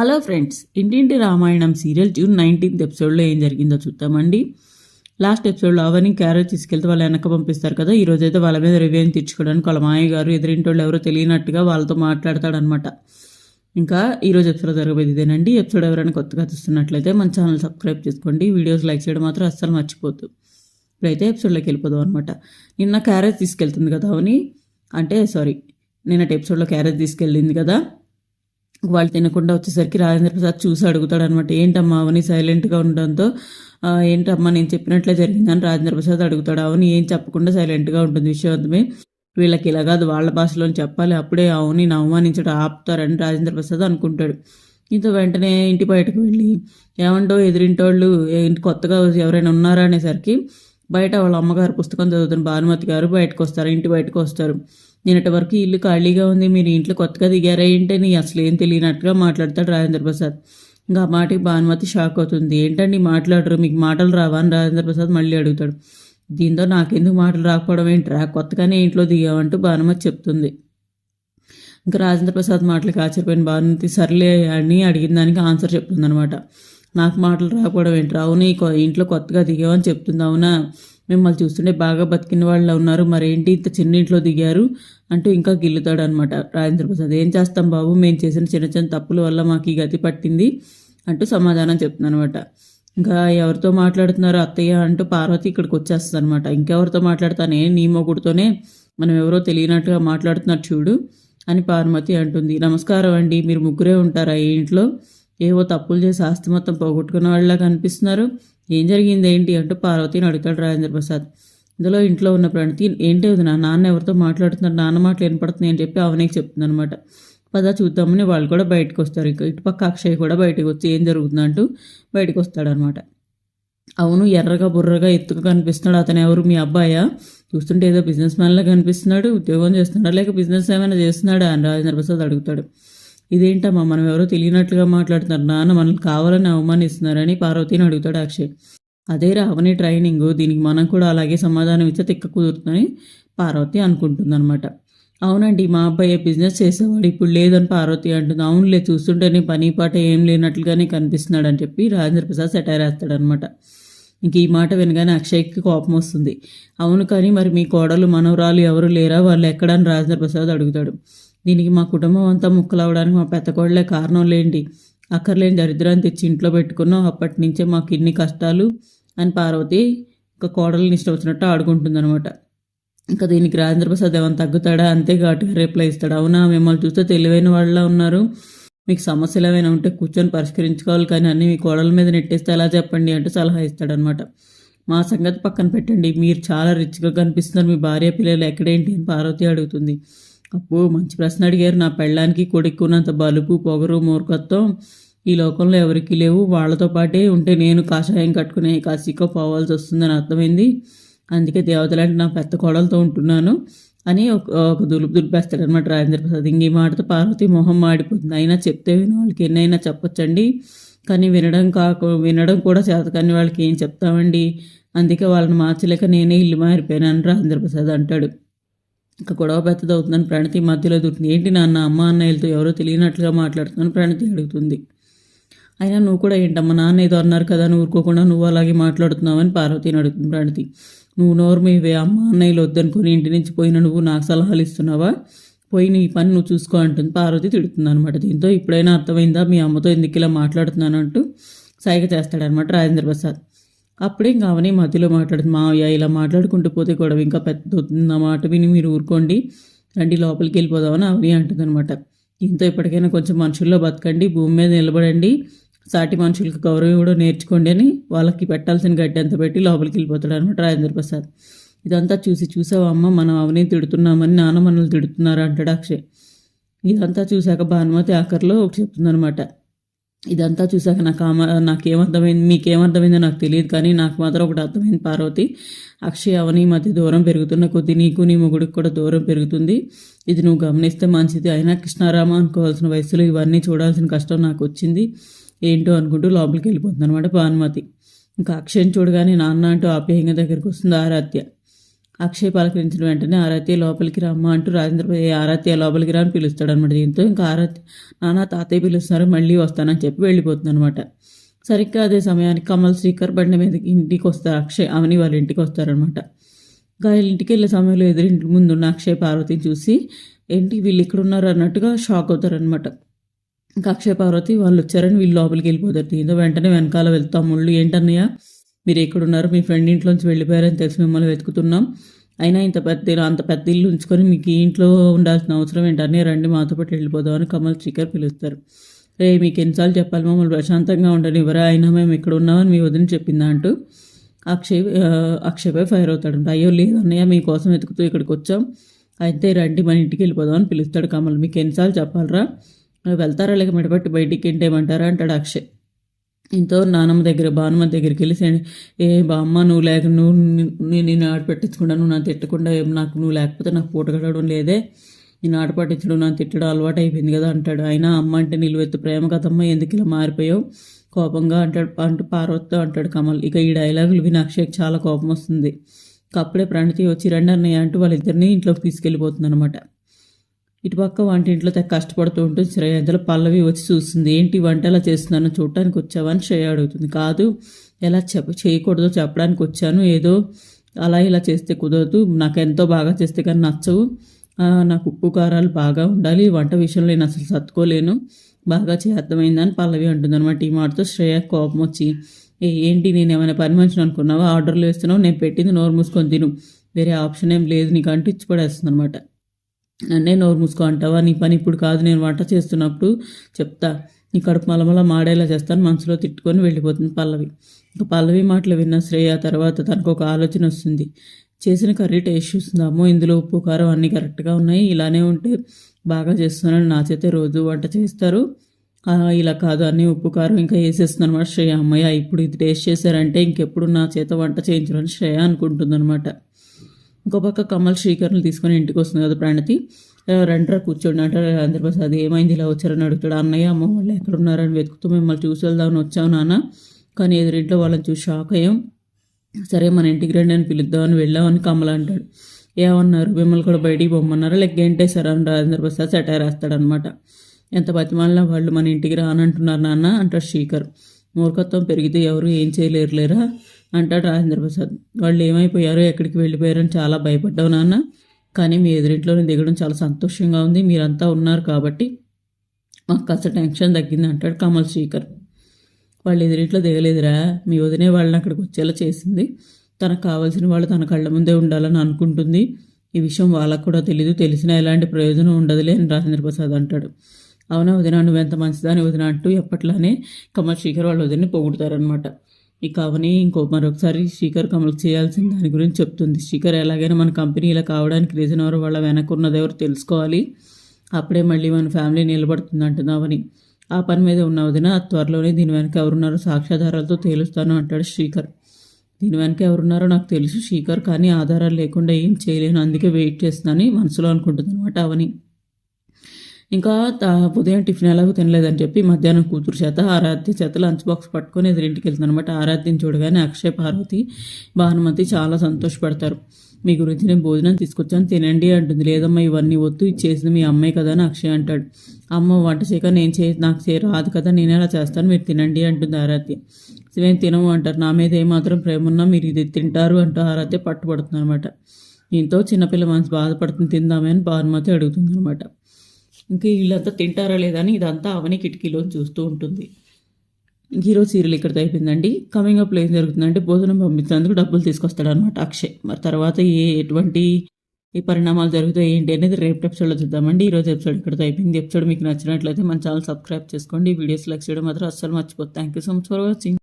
Hello friends ఇంటింటి Ramayanam serial June nineteenth ఎపిసోడ్లో ఏం జరిగిందో చూద్దామండి. లాస్ట్ ఎపిసోడ్లో అవని క్యారెట్ తీసుకెళ్తే వాళ్ళు వెనక పంపిస్తారు కదా ఈ రోజైతే అయితే వాళ్ళ మీద రివ్యూని తెచ్చుకోవడానికి వాళ్ళ మాయ గారు ఎదురింటోళ్ళు ఎవరో తెలియనట్టుగా వాళ్ళతో మాట్లాడతాడనమాట. ఇంకా ఈరోజు ఎపిసోడ్ జరగబోయేది ఇదేనండి. ఎపిసోడ్ ఎవరైనా కొత్తగా చూస్తున్నట్లయితే మన ఛానల్ సబ్స్క్రైబ్ చేసుకోండి. వీడియోస్ లైక్ చేయడం మాత్రం అస్సలు మర్చిపోద్దు ఇప్పుడైతే ఎపిసోడ్లోకి వెళ్ళిపోదాం అనమాట. నిన్న క్యారెట్ తీసుకెళ్తుంది కదా అవని? అంటే సారీ నిన్నటి ఎపిసోడ్లో క్యారెట్ తీసుకెళ్ళింది కదా? వాళ్ళు తినకుండా వచ్చేసరికి రాజేంద్ర ప్రసాద్ చూసి అడుగుతాడు అనమాట ఏంటమ్మా అవని సైలెంట్గా ఉండడంతో? ఏంటమ్మా నేను చెప్పినట్లే జరిగిందని రాజేంద్ర ప్రసాద్ అడుగుతాడు. అవని ఏం చెప్పకుండా సైలెంట్గా ఉంటుంది విషయవంతమే వీళ్ళకి ఇలా కాదు వాళ్ళ భాషలో చెప్పాలి. అప్పుడే అవని అవమానించడం ఆపుతారని రాజేంద్ర ప్రసాద్ అనుకుంటాడు. ఇంత వెంటనే ఇంటి బయటకు వెళ్ళి ఏమంటో ఎదురింటోళ్ళు వాళ్ళు కొత్తగా ఎవరైనా ఉన్నారా? అనేసరికి బయట వాళ్ళ అమ్మగారు పుస్తకం చదువుతున్న భానుమతి గారు బయటకు వస్తారు ఇంటి బయటకు వస్తారు నిన్నటి వరకు ఇల్లు ఖాళీగా ఉంది మీరు ఇంట్లో కొత్తగా దిగారా ఏంటని అసలు ఏం తెలియనట్టుగా మాట్లాడతాడు రాజేంద్ర ప్రసాద్. ఇంకా ఆ మాటకి భానుమతి షాక్ అవుతుంది. ఏంటండి మాట్లాడరు మీకు మాటలు రావా? అని రాజేంద్ర ప్రసాద్ మళ్ళీ అడుగుతాడు. దీంతో నాకెందుకు మాటలు రాకపోవడం ఏంట్రా కొత్తగానే ఇంట్లో దిగామంటూ భానుమతి చెప్తుంది. ఇంకా రాజేంద్ర ప్రసాద్ మాటలకు ఆశ్చర్యపోయిన భానుమతి సర్లే అని అడిగిన దానికి ఆన్సర్ చెప్తుందనమాట నాకు మాటలు రాకపోవడం ఏంటి? అవును ఇంట్లో కొత్తగా దిగామని చెప్తుంది అవునా? మిమ్మల్ని చూస్తుంటే బాగా బతికిన వాళ్ళు ఉన్నారు. మరేంటి? ఇంత చిన్న ఇంట్లో దిగారు అంటూ ఇంకా గిల్లుతాడు అనమాట రాజేంద్ర ప్రసాద్ ఏం చేస్తాం బాబు? మేము చేసిన చిన్న చిన్న తప్పుల వల్ల మాకు ఈ గతి పట్టింది అంటూ సమాధానం చెప్తుంది అనమాట ఇంకా ఎవరితో మాట్లాడుతున్నారు అత్తయ్య అంటూ పార్వతి ఇక్కడికి వచ్చేస్తుంది అనమాట ఇంకెవరితో మాట్లాడతానే? నీ మొగుడుతోనే మనం ఎవరో తెలియనట్టుగా మాట్లాడుతున్నారు చూడు అని పార్వతి అంటుంది. నమస్కారం అండి మీరు ముగ్గురే ఉంటారా ఈ ఇంట్లో? ఏవో తప్పులు చేసి ఆస్తి మొత్తం పోగొట్టుకున్న వాళ్ళ కనిపిస్తున్నారు ఏం జరిగింది ఏంటి అంటూ పార్వతిని అడుగుతాడు రాజేంద్ర ప్రసాద్. ఇందులో ఇంట్లో ఉన్న ప్రణతి ఏంటి అది నా నాన్న ఎవరితో మాట్లాడుతున్నారు? నాన్న మాటలు వినపడుతున్నాయి అని చెప్పి అవనికి చెప్తుందనమాట పదా పద చూద్దామని వాళ్ళు కూడా బయటకు వస్తారు. ఇక ఇటుపక్క అక్షయ్ కూడా బయటకు వచ్చి ఏం జరుగుతుంది అంటూ బయటకు వస్తాడనమాట అవును ఎర్రగా బుర్రగా ఎత్తుగా కనిపిస్తున్నాడు అతను ఎవరు? మీ అబ్బాయా? చూస్తుంటే ఏదో బిజినెస్ మ్యాన్లా కనిపిస్తున్నాడు. ఉద్యోగం చేస్తున్నాడా? లేక బిజినెస్ ఏమైనా చేస్తున్నాడా? అని రాజేంద్ర ప్రసాద్ అడుగుతాడు. ఇదేంటమ్మా? మనం ఎవరో తెలియనట్లుగా మాట్లాడుతున్నారు. నాన్న మనల్ని కావాలని అవమానిస్తున్నారని పార్వతిని అడుగుతాడు అక్షయ్. అదే రావని ట్రైనింగ్. దీనికి మనం కూడా అలాగే సమాధానం ఇస్తే తిక్క కుదురుతుందని పార్వతి అనుకుంటుందన్నమాట. అవునండి మా అబ్బాయి బిజినెస్ చేసేవాడు? ఇప్పుడు లేదని పార్వతి అంటుంది. అవునులే చూస్తుంటేనే పని పాట ఏం లేనట్లుగానే కనిపిస్తున్నాడు అని చెప్పి రాజేంద్ర ప్రసాద్ సెటైర్ వేస్తాడనమాట ఇంక ఈ మాట వినగానే అక్షయ్కి కోపం వస్తుంది. అవును కానీ మరి మీ కోడలు మనవరాలు ఎవరు లేరా? వాళ్ళు ఎక్కడని రాజేంద్ర ప్రసాద్ అడుగుతాడు. దీనికి మా కుటుంబం అంతా ముక్కలవడానికి మా పెద్ద కోడలే కారణం లేండి. అక్కర్లేని దరిద్రాన్ని తెచ్చి ఇంట్లో పెట్టుకున్నాం. అప్పటి నుంచే మాకు ఇన్ని కష్టాలు అని పార్వతి ఇంకా కోడల్ని ఇష్టం వచ్చినట్టు ఆడుకుంటుందనమాట ఇంకా దీనికి రాజేంద్ర ప్రసాద్ ఏమైనా తగ్గుతాడా? అంతే ఘాటుగా రిప్లై ఇస్తాడు. అవునా? మిమ్మల్ని చూస్తే తెలివైన వాళ్ళ ఉన్నారు. మీకు సమస్యలు ఏమైనా ఉంటే కూర్చొని పరిష్కరించుకోవాలి కానీ అన్నీ మీ కోడల మీద నెట్టేస్తే ఎలా చెప్పండి అంటూ సలహా ఇస్తాడనమాట మా సంగతి పక్కన పెట్టండి. మీరు చాలా రిచ్గా కనిపిస్తున్నారు. మీ భార్య పిల్లలు ఎక్కడేంటి అని పార్వతి అడుగుతుంది. అప్పు మంచి ప్రశ్న అడిగారు. నా పెళ్ళానికి కొడుక్కున్నంత బలుపు పొగరు మూర్ఖత్వం ఈ లోకంలో ఎవరికి లేవు. వాళ్ళతో పాటే ఉంటే నేను కాషాయం కట్టుకునే కాశీకో పోవాల్సి వస్తుందని అర్థమైంది. అందుకే దేవతలాంటి నా పెద్ద కోడలతో ఉంటున్నాను అని ఒక ఒక దులుపు దులిపేస్తాడు అనమాట రాజేంద్ర ప్రసాద్ ఇంక ఈ మాటతో పార్వతి మొహం మాడిపోతుంది. అయినా చెప్తే విని వాళ్ళకి ఎన్నైనా చెప్పొచ్చండి. కానీ వినడం కాక వినడం కూడా చేత కానీ వాళ్ళకి ఏం చెప్తామండి? అందుకే వాళ్ళని మార్చలేక నేనే ఇల్లు మారిపోయానని రాజేంద్ర ప్రసాద్ అంటాడు. ఇంకా గొడవ పెద్దది అవుతుందని ప్రణతి మధ్యలో దూరుతుంది ఏంటి నాన్న అమ్మ అన్నయ్యలతో ఎవరో తెలియనట్లుగా మాట్లాడుతున్నాను ప్రణతి అడుగుతుంది. అయినా నువ్వు కూడా ఏంటమ్మా నాన్న ఏదో అన్నారు కదా నువ్వు ఊరుకోకుండా నువ్వు అలాగే మాట్లాడుతున్నావని పార్వతిని అడుగుతుంది ప్రణతి. నువ్వు నోరు మీవే అమ్మ అన్నయ్యలు వద్దనుకుని ఇంటి నుంచి పోయిన నువ్వు నాకు సలహాలు ఇస్తున్నావా? పోయి నీ పని నువ్వు చూసుకో అంటుంది పార్వతి తిడుతుంది అనమాట దీంతో ఇప్పుడైనా అర్థమైందా? మీ అమ్మతో ఎందుకు ఇలా మాట్లాడుతున్నానంటూ సైగ చేస్తాడనమాట రాజేంద్ర ప్రసాద్. అప్పుడే ఇంకా అవనే మధ్యలో మాట్లాడుతుంది. మావయ్య ఇలా మాట్లాడుకుంటూ పోతే గొడవ ఇంకా పెద్ద అవుతుంది నా మాట విని మీరు ఊరుకోండి. రండి లోపలికి వెళ్ళిపోదామని అవని అంటుంది అనమాట దీంతో ఇప్పటికైనా కొంచెం మనుషుల్లో బతకండి. భూమి మీద నిలబడండి. సాటి మనుషులకు గౌరవం కూడా నేర్చుకోండి అని వాళ్ళకి పెట్టాల్సిన గడ్డి అంత పెట్టి లోపలికి వెళ్ళిపోతాడు అనమాట రాజేంద్ర ప్రసాద్. ఇదంతా చూసి చూసావా అమ్మ? మనం అవని తిడుతున్నామని నాన్న మనల్ని తిడుతున్నారు? అంటాడు అక్షయ్. ఇదంతా చూశాక భానుమతి ఆఖరిలో ఒకటి చెప్తుందనమాట ఇదంతా చూసాక నాకు ఆమ నాకేమర్థమైంది మీకేమర్థమైందో నాకు తెలియదు కానీ నాకు మాత్రం ఒకటి అర్థమైంది పార్వతి. అక్షయ్ అవని మధ్య దూరం పెరుగుతున్న కొద్దీ నీకు నీ మొగుడికి కూడా దూరం పెరుగుతుంది. ఇది నువ్వు గమనిస్తే మంచిది. అయినా కృష్ణారామ అనుకోవాల్సిన వయసులో ఇవన్నీ చూడాల్సిన కష్టం నాకు వచ్చింది. ఏంటో అనుకుంటూ లోపలికి వెళ్ళిపోతుంది అనమాట భానుమతి ఇంకా అక్షయం చూడగానే నాన్న అంటూ ఆప్యాయంగా దగ్గరికి వస్తుంది ఆరాధ్య. అక్షయ్ పలకరించిన వెంటనే ఆరాధ్య లోపలికి రమ్మ అంటూ రాజేంద్ర ఏ ఆరాధ్య లోపలికి రా అని పిలుస్తాడు అనమాట దీంతో ఇంకా ఆరాధ్య నాన్న తాతయ్య పిలుస్తారు మళ్ళీ వస్తానని చెప్పి వెళ్ళిపోతుంది అనమాట సరిగ్గా అదే సమయానికి కమల్ శ్రీకర్ బండి మీద ఇంటికి వస్తారు అక్షయ్ అవని వాళ్ళ ఇంటికి వస్తారనమాట ఇంకా ఇంటికి వెళ్ళే సమయంలో ఎదురింటి ముందు ఉన్న అక్షయ్ పార్వతిని చూసి ఏంటి వీళ్ళు ఇక్కడ ఉన్నారు అన్నట్టుగా షాక్ అవుతారనమాట ఇంకా అక్షయ్ పార్వతి వాళ్ళు వచ్చారని వీళ్ళు లోపలికి వెళ్ళిపోతారు. దీంతో వెంటనే వెనకాల వెళ్తాం ముళ్ళు ఏంటన్నయ్య? మీరు ఎక్కడున్నారు మీ ఫ్రెండ్ ఇంట్లోంచి వెళ్ళిపోయారని తెలిసి మిమ్మల్ని వెతుకుతున్నాం. అయినా ఇంత పెద్ద అంత పెద్ద ఇల్లు ఉంచుకొని మీకు ఇంట్లో ఉండాల్సిన అవసరం ఏంటనే రండి మాతో పాటు వెళ్ళిపోదామని కమల్ చికర్ పిలుస్తారు. రే మీకు ఎన్నిసార్లు చెప్పాలి? మమ్మల్ని ప్రశాంతంగా ఉండనివ్వరా? అయినా మేము ఇక్కడ ఉన్నామని మీ వదిన చెప్పిందా అంటూ అక్షయ్ అక్షయ్పై ఫైర్ అవుతాడు అయ్యో లేదు అన్నయ్య మీకోసం వెతుకుతూ ఇక్కడికి వచ్చాం. అయితే రండి మన ఇంటికి వెళ్ళిపోదాం అని పిలుస్తాడు కమల్. మీకు ఎన్నిసార్లు చెప్పాలరా? వెళ్తారా లేక మిడబట్టి బయటికి ఏంటేమంటారా అంటాడు అక్షయ్. ఇంతో నానమ్మ దగ్గర బానమ్మ దగ్గరికి వెళ్ళి ఏ బామ్మ నువ్వు లేక నువ్వు నేను నేను ఆట పెట్టించకుండా నువ్వు నన్ను తిట్టకుండా నాకు నువ్వు లేకపోతే నాకు పూట కట్టడం లేదే. నేను ఆట పట్టించడం నన్ను తిట్టడం అలవాటు అయిపోయింది కదా అంటాడు. అయినా అమ్మ అంటే నిలువెత్తు ప్రేమ కదమ్మ ఎందుకు ఇలా మారిపోయావు? కోపంగా అంటాడు అంటూ పార్వతితో అంటాడు కమల్. ఇక ఈ డైలాగులు విని అక్షయ్కి చాలా కోపం వస్తుంది. అప్పుడే ప్రణతి వచ్చి రండి అన్నయ్య అంటూ వాళ్ళిద్దరిని ఇంట్లోకి తీసుకెళ్ళిపోతుంది అనమాట ఇటుపక్క వంటింట్లో తెగ కష్టపడుతూ ఉంటుంది శ్రేయ ఇంతలో పల్లవి వచ్చి చూస్తుంది ఏంటి వంట ఎలా చేస్తున్నానో చూడటానికి వచ్చావని శ్రేయ అడుగుతుంది. కాదు ఎలా చెప్ప చేయకూడదో చెప్పడానికి వచ్చాను. ఏదో అలా ఇలా చేస్తే కుదరదు. నాకు ఎంతో బాగా చేస్తే కానీ నచ్చవు. నాకు ఉప్పు కారాలు బాగా ఉండాలి. వంట విషయంలో నేను అసలు సర్దుకోలేను. బాగా చేద్దమైందని పల్లవి అంటుంది అనమాట ఈ మాటతో శ్రేయ కోపం వచ్చి "ఏ, ఏంటి నేను ఏమైనా పని మనిషిని అనుకున్నావా? ఆర్డర్లు వేస్తున్నావు. నేను పెట్టింది నోరు మూసుకొని తిను. వేరే ఆప్షన్ ఏం లేదు. నీకు అంటూ ఇచ్చి పడేస్తుంది అనమాట నన్నే నోరు మూసుకో అంటావా? నీ పని ఇప్పుడు కాదు నేను వంట చేస్తున్నప్పుడు చెప్తా. నీ కడుపు మలమల మాడేలా చేస్తాను మనసులో తిట్టుకొని వెళ్ళిపోతుంది పల్లవి. ఇంకా పల్లవి మాటలు విన్న శ్రేయ తర్వాత తనకు ఒక ఆలోచన వస్తుంది. చేసిన కర్రీ టేస్ట్ చూస్తుందామో అమ్మో ఇందులో ఉప్పు కారం అన్నీ కరెక్ట్గా ఉన్నాయి. ఇలానే ఉంటే బాగా చేస్తున్నాను నా చేతే రోజు వంట చేస్తారు. ఇలా కాదు అన్నీ ఉప్పు కారం ఇంకా వేసేస్తుందనమాట శ్రేయ. అమ్మయ్య ఇప్పుడు ఇది టేస్ట్ చేశారంటే ఇంకెప్పుడు నా చేత వంట చేయించడం శ్రేయ అనుకుంటుందన్నమాట. ఇంకో పక్క కమల్ శ్రీకర్ని తీసుకొని ఇంటికి వస్తుంది కదా ప్రణతి. "ఆ, కూర్చోండి అంటారు ఆంధ్రప్రసాద్ ఏమైంది ఇలా వచ్చారని అడుగుతాడు. అన్నయ్య అమ్మ వాళ్ళు ఎక్కడ ఉన్నారని వెతుకుతూ మిమ్మల్ని చూసి వెళ్దామని వచ్చాము నాన్న. కానీ ఎదురింట్లో వాళ్ళని చూసి షాక్ అయ్యాం. సరే మన ఇంటికి రండి అని పిలుద్దామని వెళ్ళామని కమల్ అంటాడు. ఏమన్నారు? మిమ్మల్ని కూడా బయటికి పొమ్మన్నారా? లేక గెంటేశారా? అని రాజేంద్ర ప్రసాద్ సెటైర్ వేస్తాడనమాట ఎంత బతిమాలినా వాళ్ళు మన ఇంటికి రానంటున్నారు నాన్న అంటాడు శ్రీకర్. మూర్ఖత్వం పెరిగితే ఎవరు ఏం చేయలేరులేరా? అంటాడు రాజేంద్ర ప్రసాద్ వాళ్ళు ఏమైపోయారో ఎక్కడికి వెళ్ళిపోయారని చాలా భయపడ్డావు నాన్న. కానీ మీ ఎదురింట్లోనే దిగడం చాలా సంతోషంగా ఉంది. మీరంతా ఉన్నారు కాబట్టి మాకు కాస్త టెన్షన్ తగ్గింది అంటాడు కమల్ శ్రీకర్. వాళ్ళు ఎదురింట్లో దిగలేదురా. మీ వదినే వాళ్ళని అక్కడికి వచ్చేలా చేసింది. తనకు కావాల్సిన వాళ్ళు తన కళ్ళ ముందే ఉండాలని అనుకుంటుంది. ఈ విషయం వాళ్ళకు కూడా తెలీదు. తెలిసినా ఎలాంటి ప్రయోజనం ఉండదులే అని రాజేంద్ర ప్రసాద్ అంటాడు. అవునా? వదిన నువ్వెంత మంచిదాని వదిన అంటూ ఎప్పట్లానే కమల్ శేఖర్ వాళ్ళ వదిన పొగుడతారనమాట ఇక అవని ఇంకో మరొకసారి శ్రీకర్ కమల్ చేయాల్సిన దాని గురించి చెప్తుంది. శ్రీకర్ ఎలాగైనా మన కంపెనీ ఇలా కావడానికి రీజన్ ఎవరు వాళ్ళ వెనకున్నది ఎవరు తెలుసుకోవాలి? అప్పుడే మళ్ళీ మన ఫ్యామిలీ నిలబడుతుంది అంటుంది అవని. ఆ పని మీద ఉన్న వదిన త్వరలోనే దీని వెనక ఎవరున్నారో సాక్ష్యాధారాలతో తేలుస్తాను అంటాడు శ్రీకర్. దీని వెనక ఎవరున్నారో నాకు తెలుసు శ్రీకర్ కానీ ఆధారాలు లేకుండా ఏం చేయలేను అందుకే వెయిట్ చేస్తానని మనసులో అనుకుంటుంది అనమాట అవని. ఇంకా ఉదయం టిఫిన్ ఎలాగో తినలేదని చెప్పి మధ్యాహ్నం కూతురు చేత ఆరాధ్య చేత లంచ్ బాక్స్ పట్టుకొని ఎదురింటికి వెళ్తుంది అనమాట ఆరాధ్యని చూడగానే అక్షయ్ పార్వతి భానుమతి చాలా సంతోషపడతారు. మీ గురించి నేను భోజనం తీసుకొచ్చాను తినండి అంటుంది. లేదమ్మా ఇవన్నీ వద్దు ఇది చేసింది మీ అమ్మాయి కదా అని అక్షయ్ అంటాడు. అమ్మ వంట చేయక నేను చే నాకు చే రాదు కదా నేను ఎలా చేస్తాను మీరు తినండి అంటుంది ఆరాధ్య. మేము తినము అంటారు. నా మీద ఏమాత్రం ప్రేమ ఉన్నా మీరు ఇది తింటారు అంటూ ఆరాధ్య పట్టుబడుతుంది అనమాట దీంతో చిన్నపిల్ల మనసు బాధపడుతుంది తిందామే అని భానుమతి అడుగుతుంది అనమాట ఇంకా వీళ్ళంతా తింటారా లేదా అని ఇదంతా అవని కిటికీలో చూస్తూ ఉంటుంది. ఇంక ఈరోజు సీరియల్ ఇక్కడితో అయిపోయిందండి. కమింగ్ అప్లో ఏం జరుగుతుందంటే భోజనం పంపించినందుకు డబ్బులు తీసుకొస్తాడు అనమాట అక్షయ్. మరి తర్వాత ఏ ఎటువంటి ఈ పరిణామాలు జరుగుతాయి ఏంటి అనేది రేపు ఎపిసోడ్లో చూద్దామండి. ఈరోజు ఎపిసోడ్ ఇక్కడితో అయిపోయింది. ఎపిసోడ్ మీకు నచ్చినట్లయితే మన ఛానల్ సబ్స్క్రైబ్ చేసుకోండి. వీడియోస్ లైక్ చేయడం మాత్రం అస్సలు మర్చిపోతుంది thank you so much for watching